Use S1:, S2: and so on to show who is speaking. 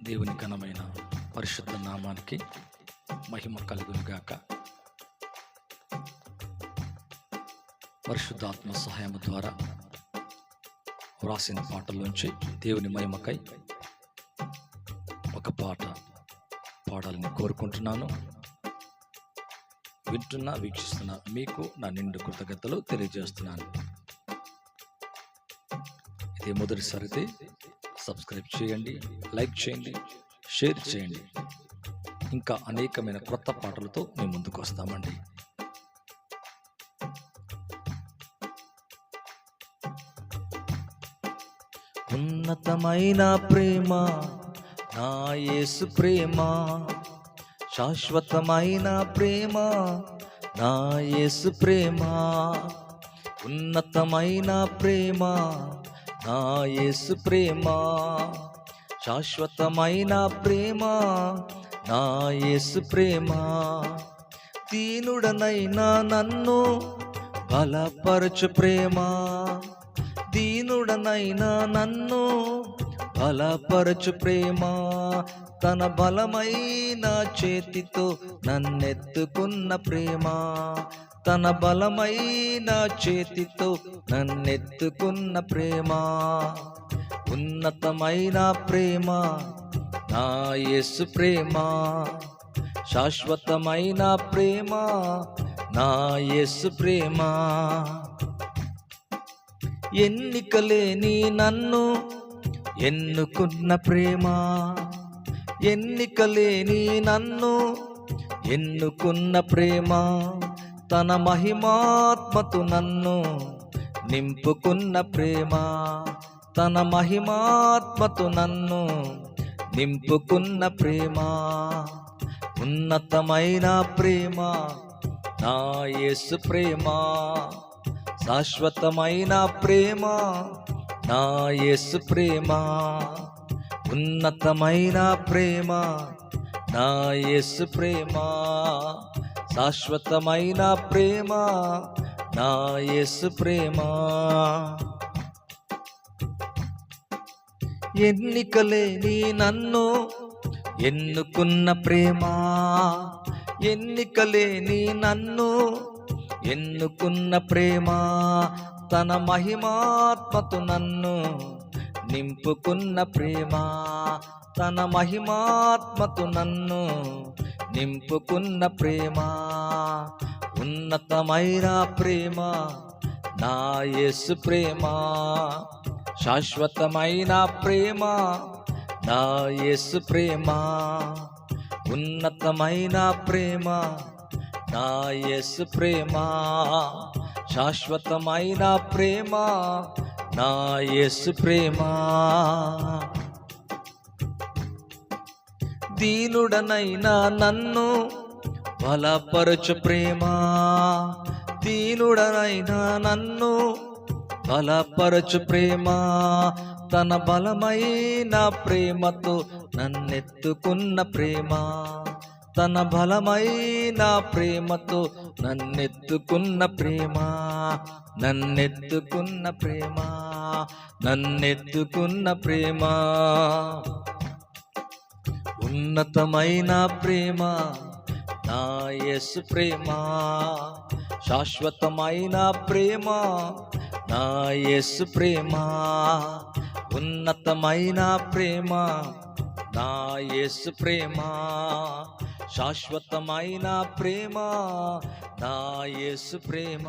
S1: దేవుని ఘనమైన పరిశుద్ధ నామానికి మహిమ కలుగునుగాక. పరిశుద్ధాత్మ సహాయం ద్వారా వ్రాసిన పాటల్లోంచి దేవుని మహిమకై ఒక పాట పాడాలని కోరుకుంటున్నాను. వింటున్న వీక్షిస్తున్న మీకు నా నిండు కృతజ్ఞతలు తెలియజేస్తున్నాను. ఇది మొదటిసారి సబ్స్క్రైబ్ చేయండి లైక్ చేయండి షేర్ చేయండి. ఇంకా అనేకమైన కొత్త పాటలతో మేము ముందుకు వస్తామండి. ఉన్నతమైన ప్రేమ నా యేసు ప్రేమ శాశ్వతమైన ప్రేమ నా యేసు ప్రేమ ఉన్నతమైన ప్రేమ నా యేసు ప్రేమ శాశ్వతమైన ప్రేమ నా యేసు ప్రేమ. దీనుడనైనా నన్ను బలపరచు ప్రేమ. దీనుడనైనా నన్ను బలపరచు ప్రేమ. తన బలమైన చేతితో నన్నెత్తుకున్న ప్రేమ. తన బలమైన చేతితో నన్నెత్తుకున్న ప్రేమ ఉన్నతమైన ప్రేమ నా యేసు ప్రేమ శాశ్వతమైన ప్రేమ నా యేసు ప్రేమ. ఎన్నికలేని నన్ను ఎన్నుకున్న ప్రేమ ఎన్నికలేని నన్ను ఎన్నుకున్న ప్రేమ. తన మహిమాత్మతు నన్ను నింపుకున్న ప్రేమ. తన మహిమాత్మతు నన్ను నింపుకున్న ప్రేమ. ఉన్నతమైన ప్రేమ నా యేసు ప్రేమ. శాశ్వతమైన ప్రేమ నా యేసు ప్రేమ. ఉన్నతమైన ప్రేమ నా యేసు ప్రేమ. శాశ్వతమైన ప్రేమ నా యేసు ప్రేమ. ఎన్నికలేని నన్ను ఎన్నుకున్న ప్రేమ ఎన్నికలేని నన్ను ఎన్నుకున్న ప్రేమ. తన మహిమాత్మతు నన్ను నింపుకున్న ప్రేమ తన మహిమాత్మకు నన్ను నింపుకున్న ప్రేమ ఉన్నతమైన ప్రేమ నా యేసు ప్రేమ శాశ్వతమైన ప్రేమ నా యేసు ప్రేమ ఉన్నతమైన ప్రేమ నా యేసు ప్రేమ శాశ్వతమైన ప్రేమ నా యేసు ప్రేమ. దీనుడనైనా నన్ను బలపరచు ప్రేమ. దీనుడనైనా నన్ను బలపరచు ప్రేమ. తన బలమైన ప్రేమతో నన్నెత్తుకున్న ప్రేమ. తన బలమైన ప్రేమతో నన్నెత్తుకున్న ప్రేమ. నన్నెత్తుకున్న ప్రేమ నన్నెత్తుకున్న ప్రేమ. ఉన్నతమైన ప్రేమ నా యేసు ప్రేమ. శాశ్వతమైన ప్రేమ నా యేసు ప్రేమ. ఉన్నతమైన ప్రేమ నా యేసు ప్రేమ. శాశ్వతమైన ప్రేమ నా యేసు ప్రేమ.